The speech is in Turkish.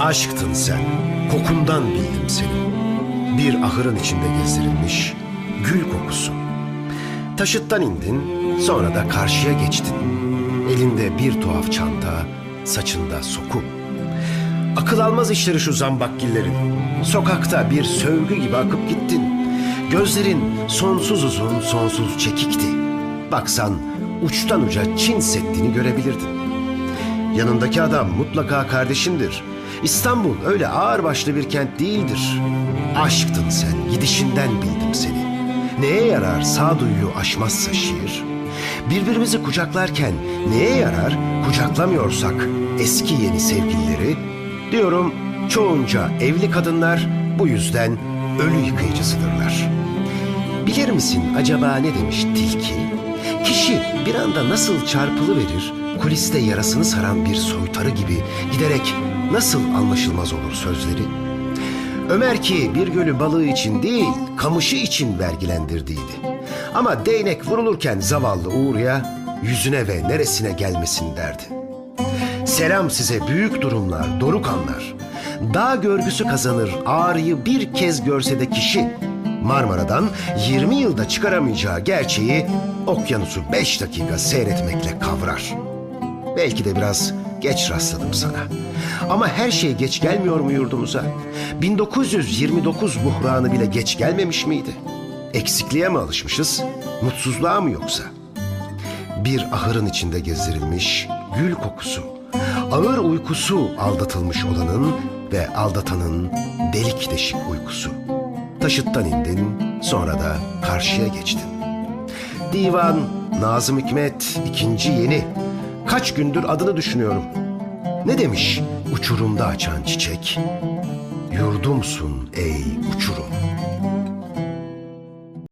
Aşktın sen, kokundan bildim seni. Bir ahırın içinde gezdirilmiş gül kokusu. Taşıttan indin, sonra da karşıya geçtin. Elinde bir tuhaf çanta, saçında soku. Akıl almaz işleri şu zambakgillerin. Sokakta bir sövgü gibi akıp gittin. Gözlerin sonsuz uzun, sonsuz çekikti. Baksan uçtan uca Çin Seddi'ni görebilirdin. Yanındaki adam mutlaka kardeşindir. İstanbul öyle ağırbaşlı bir kent değildir. Aşktın sen, gidişinden bildim seni. Neye yarar sağduyuyu aşmazsa şiir? Birbirimizi kucaklarken neye yarar kucaklamıyorsak eski yeni sevgilileri? Diyorum çoğunca evli kadınlar bu yüzden ölü yıkayıcısıdırlar. Bilir misin acaba ne demiş tilki? Kişi bir anda nasıl çarpılıverir, kuliste yarasını saran bir soytarı gibi giderek nasıl anlaşılmaz olur sözleri? Ömer ki bir gölü balığı için değil, kamışı için vergilendirdiydi. Ama değnek vurulurken zavallı Uğur'ya yüzüne ve neresine gelmesin derdi. Selam size büyük durumlar, doruk anlar. Dağ görgüsü kazanır ağrıyı bir kez görse de kişi. Marmara'dan 20 yılda çıkaramayacağı gerçeği okyanusu 5 dakika seyretmekle kavrar. Belki de biraz geç rastladım sana. Ama her şey geç gelmiyor mu yurdumuza? 1929 buhranı bile geç gelmemiş miydi? Eksikliğe mi alışmışız? Mutsuzluğa mı yoksa? Bir ahırın içinde gezdirilmiş gül kokusu. Ağır uykusu aldatılmış olanın ve aldatanın delik deşik uykusu. Taşıttan indin, sonra da karşıya geçtin. Divan, Nazım Hikmet, ikinci yeni. Kaç gündür adını düşünüyorum. Ne demiş uçurumda açan çiçek? Yurdumsun ey uçurum.